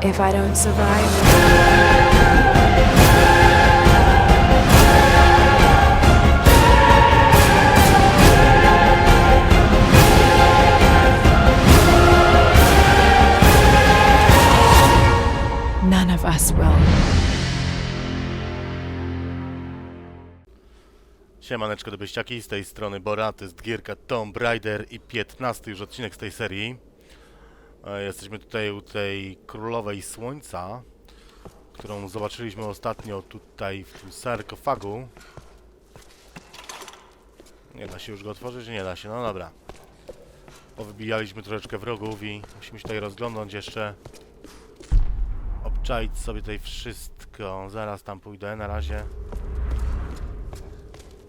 If I don't survive, none of us will. Siemaneczko do z tej strony Bora, to jest gierka Tomb Raider i 15 już odcinek z tej serii. E, Jesteśmy tutaj u tej Królowej Słońca, którą zobaczyliśmy ostatnio tutaj w sarkofagu. Nie da się już go otworzyć? Nie da się, no dobra. Powybijaliśmy troszeczkę wrogów i musimy się tutaj rozglądnąć jeszcze. Obczaić sobie tutaj wszystko. Zaraz tam pójdę, na razie.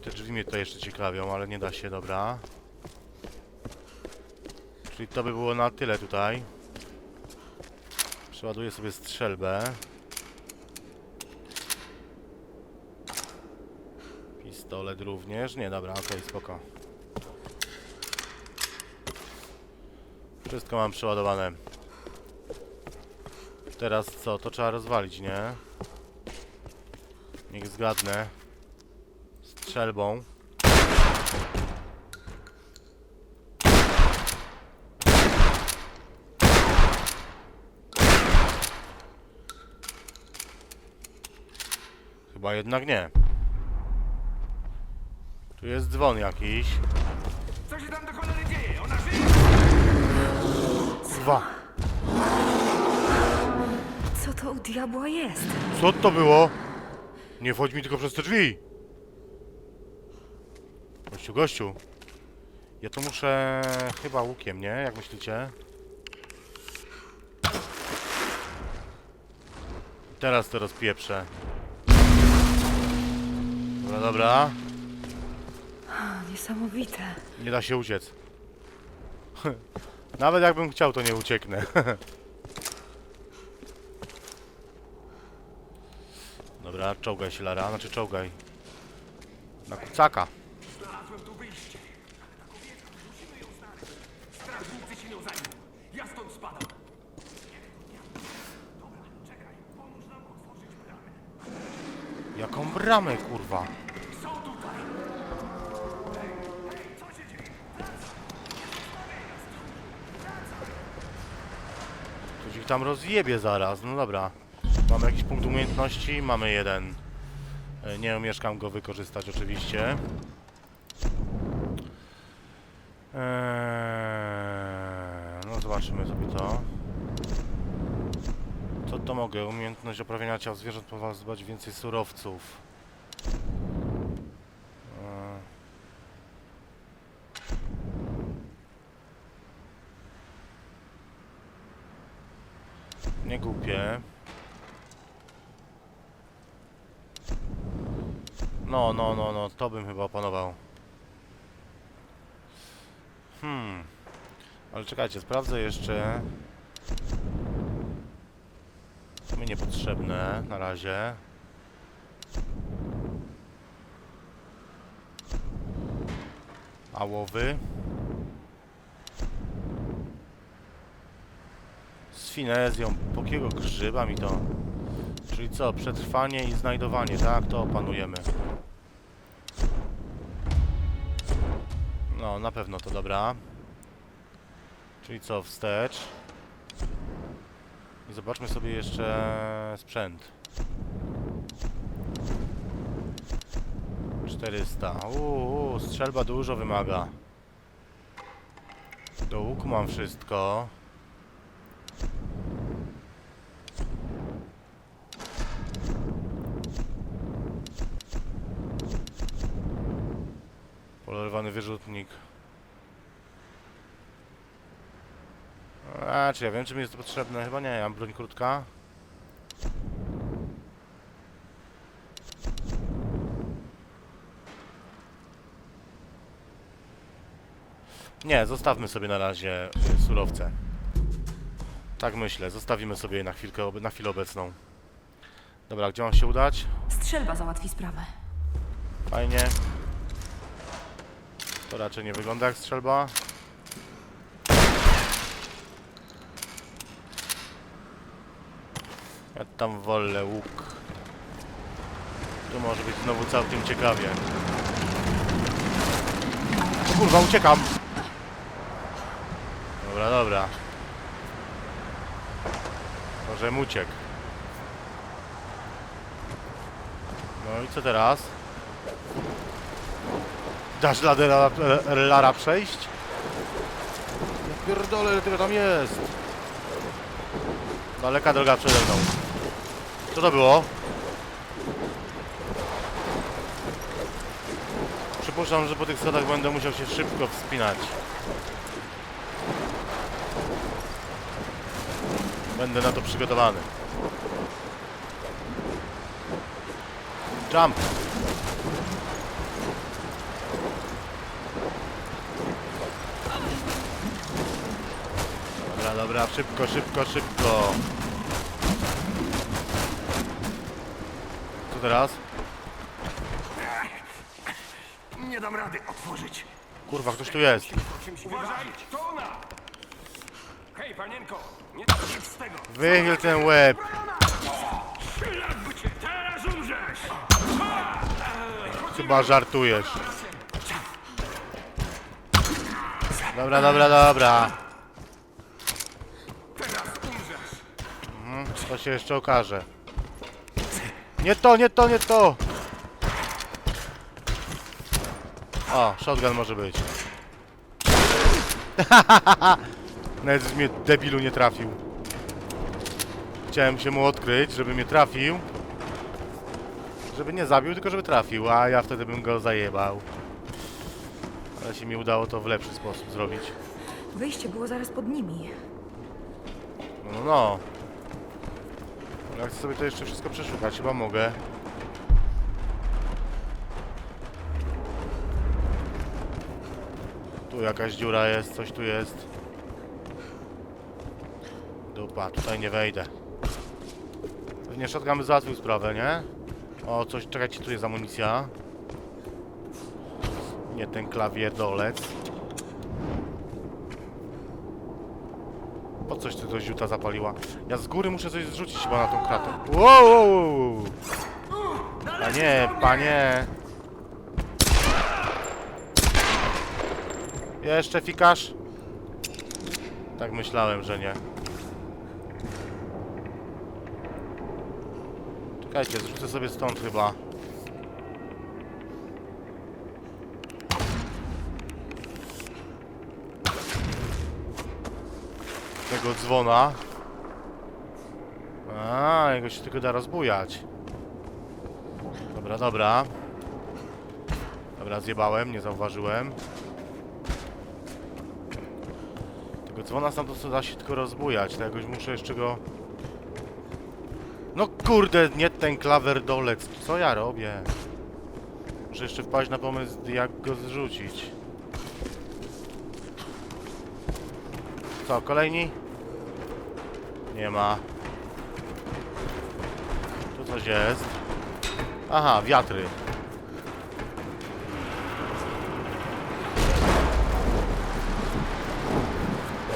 Te drzwi mnie tutaj jeszcze ciekawią, ale nie da się, dobra. Czyli to by było na tyle tutaj. Przeładuję sobie strzelbę. Pistolet również. Nie, dobra, okej, spoko. Wszystko mam przeładowane. Teraz co? To trzeba rozwalić, nie? Niech zgadnę strzelbą. Chyba jednak nie. Tu jest dzwon jakiś. Co się tam do cholery dzieje? Ona żyje? Dwa. Co to u diabła jest? Co to było? Nie wchodź mi tylko przez te drzwi. Gościu, gościu. Ja to muszę chyba łukiem, nie? Jak myślicie? Teraz to rozpieprzę. Dobra, dobra. Niesamowite. Nie da się uciec. Nawet jakbym chciał, to nie ucieknę. Dobra, czołgaj się, Lara. Znaczy czołgaj. Na kucaka. Znalazłem tu wyjście. Ta kobieta, musimy ją znaleźć. Strażnicy się nią zajmą. Ja stąd spadam. Dobra, czekaj. Pomóż nam otworzyć bramę. Jaką bramę, kurwa? Są tutaj. Hej, hej, co się dzieje? Ktoś ich tam rozjebie zaraz. No dobra. Mamy jakiś punkt umiejętności? Mamy jeden. E, Nie umieszkam go wykorzystać oczywiście. Eee, no zobaczymy sobie to. Co to mogę? Umiejętność oprawiania ciał zwierząt pozwala zdobywać więcej surowców. Eee. Nie głupie. No, no, no, no, to bym chyba opanował. Hmm. Ale czekajcie, sprawdzę jeszcze. To mi niepotrzebne na razie. A łowy? Z finezją. Pokiego grzyba mi to? Czyli co? Przetrwanie i znajdowanie, tak? To opanujemy. No, na pewno to dobra. Czyli co? Wstecz. I zobaczmy sobie jeszcze sprzęt. 400. Uuu, strzelba dużo wymaga. Do łuku mam wszystko. Polerowany wyrzutnik. A, czy ja wiem, czy mi jest to potrzebne? Chyba nie, ja mam broń krótka. Nie, zostawmy sobie na razie surowce. Tak myślę, zostawimy sobie je na chwilkę, na chwilę obecną. Dobra, gdzie mam się udać? Strzelba załatwi sprawę. Fajnie. To raczej nie wygląda jak strzelba. Ja tam wolę łuk. Tu może być znowu całkiem ciekawie. O kurwa, uciekam! Dobra, dobra. Może uciekł. No i co teraz? Dasz radę Lara, Lara przejść? Ja pierdolę, ile tego tam jest. Daleka droga przede mną. Co to było? Przypuszczam, że po tych schodach będę musiał się szybko wspinać. Będę na to przygotowany. Jump! Dobra, szybko, szybko, szybko. Co teraz? Nie dam rady otworzyć. Kurwa, ktoś tu jest. Uważaj, to ona! Hej, panienko, nie nic z tego. Wychyl ten łeb. Jakby cię teraz umrzesz! Chyba żartujesz. Dobra, dobra, dobra. Teraz umrzesz! Mhm, To się jeszcze okaże. Nie to, nie to, nie to! O, shotgun może być. Nawet mnie debilu nie trafił. Chciałem się mu odkryć, żeby mnie trafił. Żeby nie zabił, tylko żeby trafił, a ja wtedy bym go zajebał. Ale się mi udało to w lepszy sposób zrobić. Wyjście było zaraz pod nimi. No, no, no. Ja chcę sobie to jeszcze wszystko przeszukać, chyba mogę. Tu jakaś dziura jest, coś tu jest. Dupa, tutaj nie wejdę. Pewnie shotgun by załatwił sprawę, nie? O, coś, czekajcie, tu jest amunicja. Nie ten klawierdolec. Po coś ty to ziuta zapaliła? Ja z góry muszę coś zrzucić chyba na tą kratę. Wow, wow, wow. Panie, panie. Jeszcze fikasz? Tak myślałem, że nie. Czekajcie, zrzucę sobie stąd chyba. Tego dzwona. A, jego się tylko da rozbujać. Dobra, dobra. Dobra, zjebałem, nie zauważyłem. Tego dzwona stamtąd da się tylko rozbujać, to jakoś muszę jeszcze go... No kurde, nie ten klawerdolec, co ja robię? Muszę jeszcze wpaść na pomysł, jak go zrzucić. Co, kolejni? Nie ma. Tu coś jest. Aha, wiatry.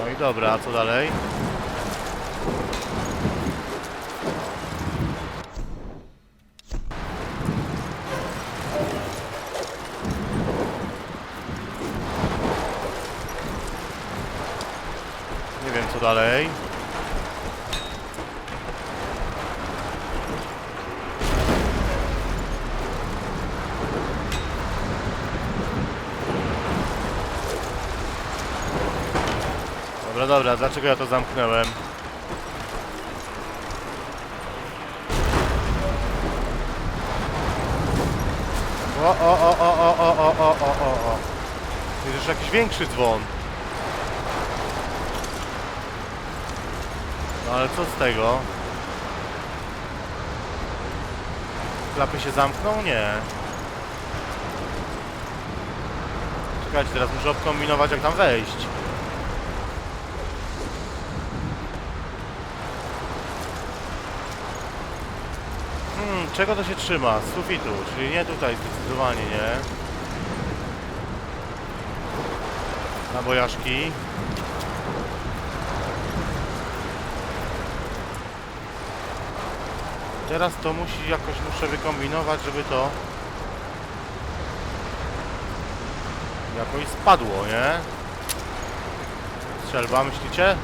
No i dobra, co dalej? Nie wiem co dalej. Dobra, dlaczego ja to zamknąłem? O, o, o, o, o, o, o, o, o, o, o. Jest jakiś większy dzwon. No ale co z tego? Klapy się zamkną? Nie. Czekajcie, teraz muszę obkombinować jak tam wejść. Hmm, czego to się trzyma? Z sufitu, czyli nie tutaj zdecydowanie, nie? Na bojaszki. teraz to musi jakoś muszę wykombinować, żeby to jakoś spadło, nie? Strzelba, myślicie?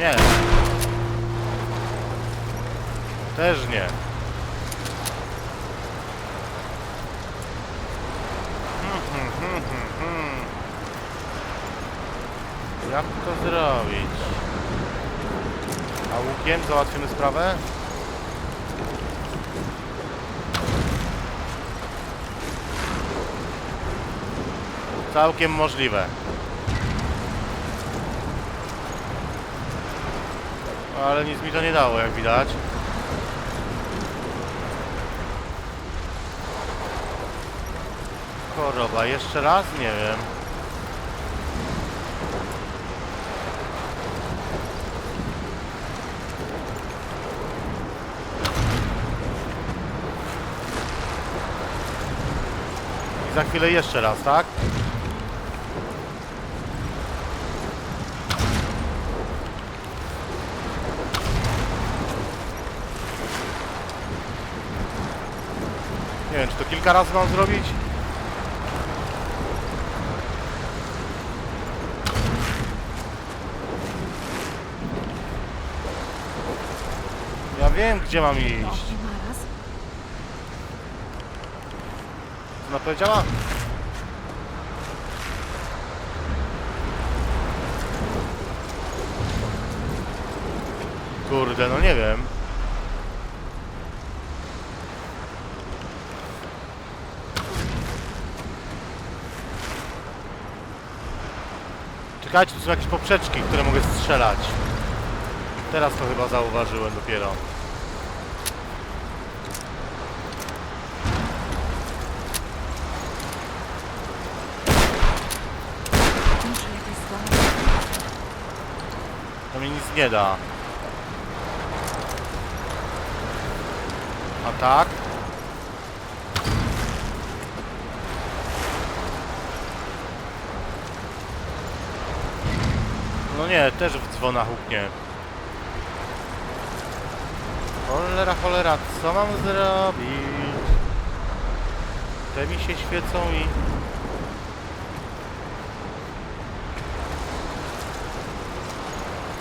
Nie. Też nie. Jak to zrobić? A łukiem załatwimy sprawę? Całkiem możliwe. Ale nic mi to nie dało, jak widać. Choroba, jeszcze raz? Nie wiem. I za chwilę jeszcze raz, tak? Nie wiem, czy to kilka razy mam zrobić? Ja wiem, gdzie mam iść. naraz. Ona powiedziała? Kurde, no nie wiem. Czekajcie, tu są jakieś poprzeczki, które mogę strzelać. Teraz to chyba zauważyłem dopiero. To mi nic nie da. A tak? No nie, też w dzwona huknie. Cholera, cholera, co mam zrobić? Te mi się świecą i...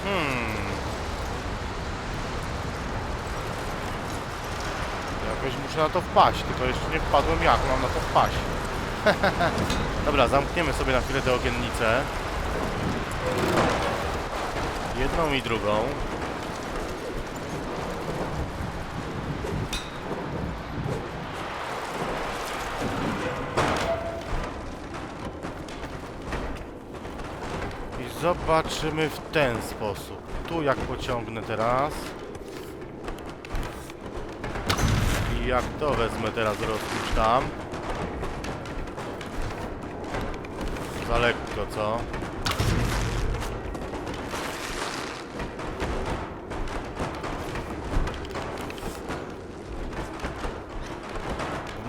Hmm. Jakoś muszę na to wpaść, tylko jeszcze nie wpadłem jak mam na to wpaść. Dobra, zamkniemy sobie na chwilę te okiennice. Jedną i drugą. I zobaczymy w ten sposób. Tu jak pociągnę teraz. I jak to wezmę teraz rozpuszczam. Za lekko, co?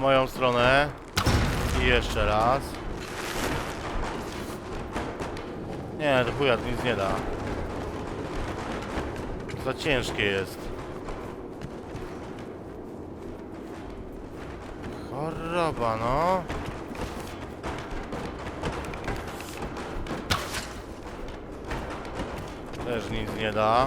W moją stronę. I jeszcze raz. Nie, to chuja, to nic nie da. Za ciężkie jest. Choroba, no. Też nic nie da.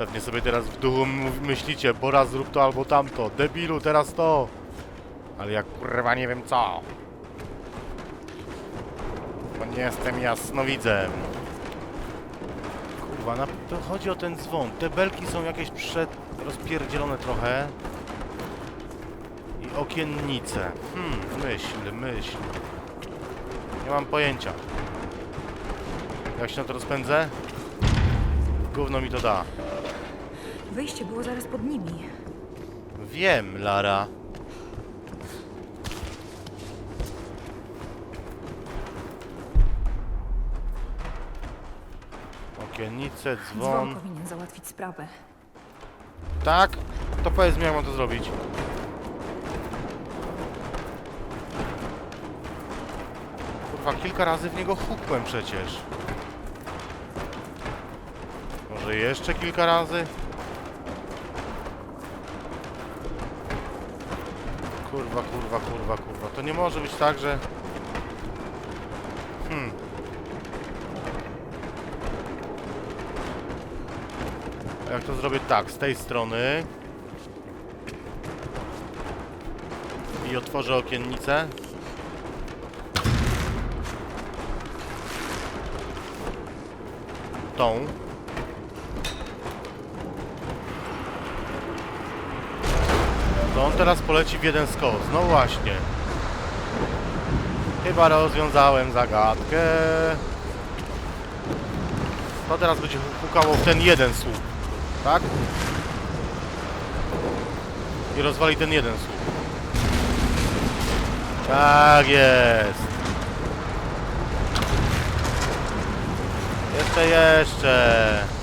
Pewnie sobie teraz w duchu myślicie, Bora zrób to albo tamto. Debilu, teraz to. Ale ja kurwa nie wiem co. Bo nie jestem jasnowidzem. Kurwa, na, to chodzi o ten dzwon. Te belki są jakieś przed rozpierdzielone trochę. I okiennice. Hmm, myśl, myśl. Nie mam pojęcia. Jak się na to rozpędzę? Gówno mi to da. Wyjście było zaraz pod nimi. Wiem, Lara. Okiennice, Dzwon dzwon. powinien załatwić sprawę. Tak? To powiedz mi, jak mam to zrobić. Kurwa, kilka razy w niego hukłem przecież. Może jeszcze kilka razy? Kurwa, kurwa, kurwa, kurwa. To nie może być tak, że... Hmm. A Jak to zrobię tak, z tej strony. I otworzę okiennicę. Tą. To on teraz poleci w jeden skos. No właśnie. Chyba rozwiązałem zagadkę. To teraz będzie pukało w ten jeden słup. Tak? I rozwali ten jeden słup. Tak jest. Jeszcze, jeszcze.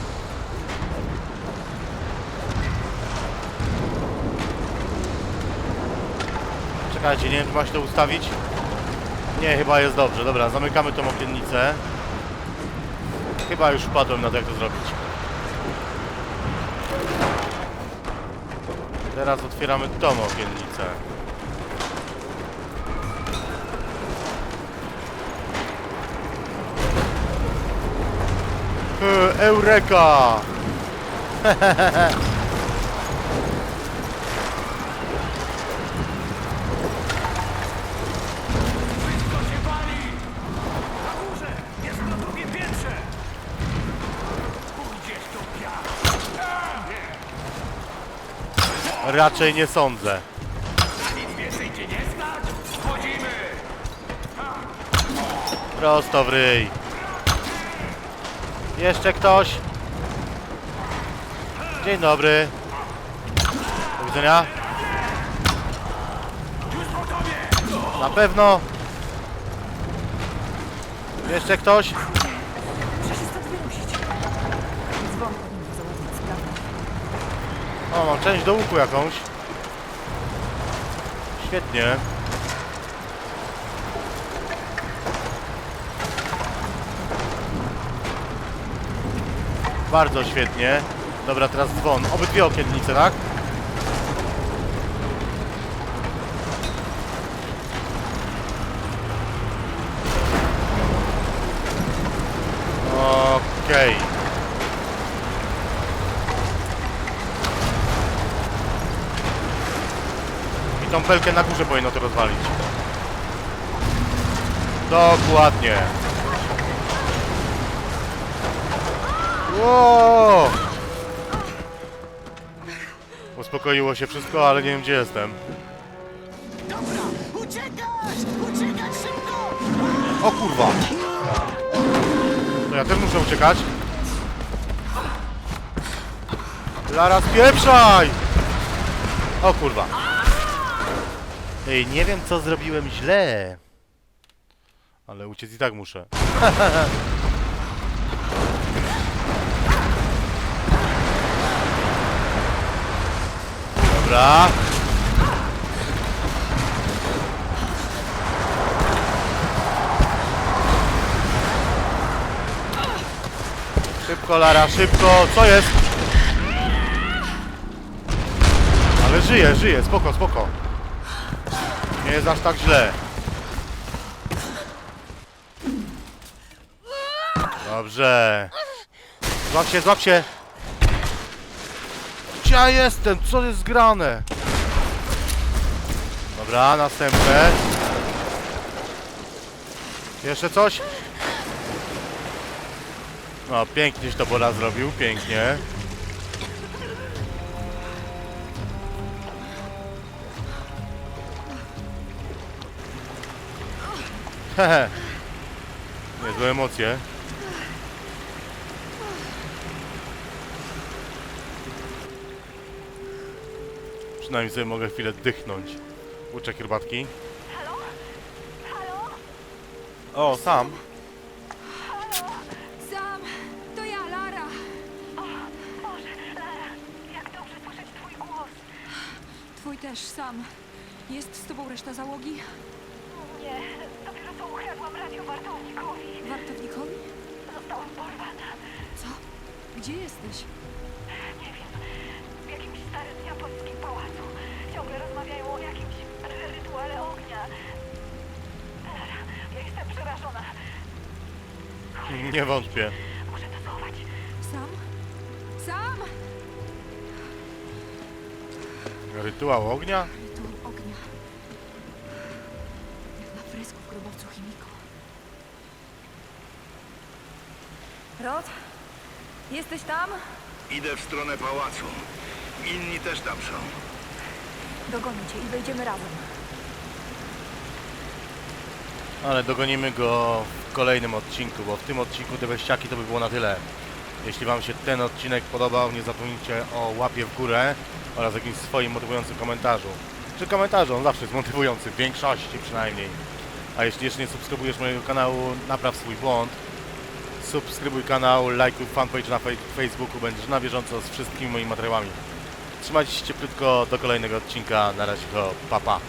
Czekajcie, nie wiem, czy ma się to ustawić. Nie, chyba jest dobrze. Dobra, zamykamy tą okiennicę. Chyba już wpadłem na to, jak to zrobić. Teraz otwieramy tą okiennicę. E, Eureka! Raczej nie sądzę. Prosto w ryj. Jeszcze ktoś? Dzień dobry. Do widzenia. Na pewno. Jeszcze ktoś? O, mam część do łuku jakąś. Świetnie. Bardzo świetnie. Dobra, teraz dzwon. Obydwie okiennice, tak? Okej. Pelkę na górze powinno to rozwalić. Dokładnie. Wow! Uspokoiło się wszystko, ale nie wiem gdzie jestem. Dobra, uciekać! Uciekać szybko! O kurwa! To ja też muszę uciekać. Lara, spieprzaj! O kurwa. Ej, nie wiem co zrobiłem źle. Ale uciec i tak muszę. Dobra. Szybko, Lara, szybko! Co jest? Ale żyje, żyje, spoko, spoko. Nie jest aż tak źle. Dobrze. Złap się, złap się! Gdzie ja jestem? Co jest zgrane? Dobra, następne. Jeszcze coś? No, pięknieś to Bora zrobił, pięknie. Hehe. Niezłe emocje. Przynajmniej sobie mogę chwilę dychnąć. Łuczek herbatki. O, sam. Sam! To ja, Lara! O, Boże, Lara, jak dobrze słyszeć twój głos. Twój też, Sam. Jest z tobą reszta załogi? Nie, wartownikowi. Wartownikowi? Zostałam porwana. Co? Gdzie jesteś? Nie wiem, w jakimś starym japońskim pałacu. Ciągle rozmawiają o jakimś rytuale ognia. Lara, ja jestem przerażona. Nie wątpię. Muszę to schować. Sam? Sam! Rytuał ognia. Rod? Jesteś tam? Idę w stronę pałacu. Inni też tam są. Dogonię cię i wejdziemy razem. Ale dogonimy go w kolejnym odcinku, bo w tym odcinku te beściaki to by było na tyle. Jeśli Wam się ten odcinek podobał, nie zapomnijcie o łapie w górę oraz jakimś swoim motywującym komentarzu. Czy komentarzu, on zawsze jest motywujący, w większości przynajmniej. A jeśli jeszcze nie subskrybujesz mojego kanału, napraw swój błąd. Subskrybuj kanał, lajkuj fanpage na Facebooku, będziesz na bieżąco z wszystkimi moimi materiałami. Trzymajcie się cieplutko, do kolejnego odcinka, na razie, to pa pa.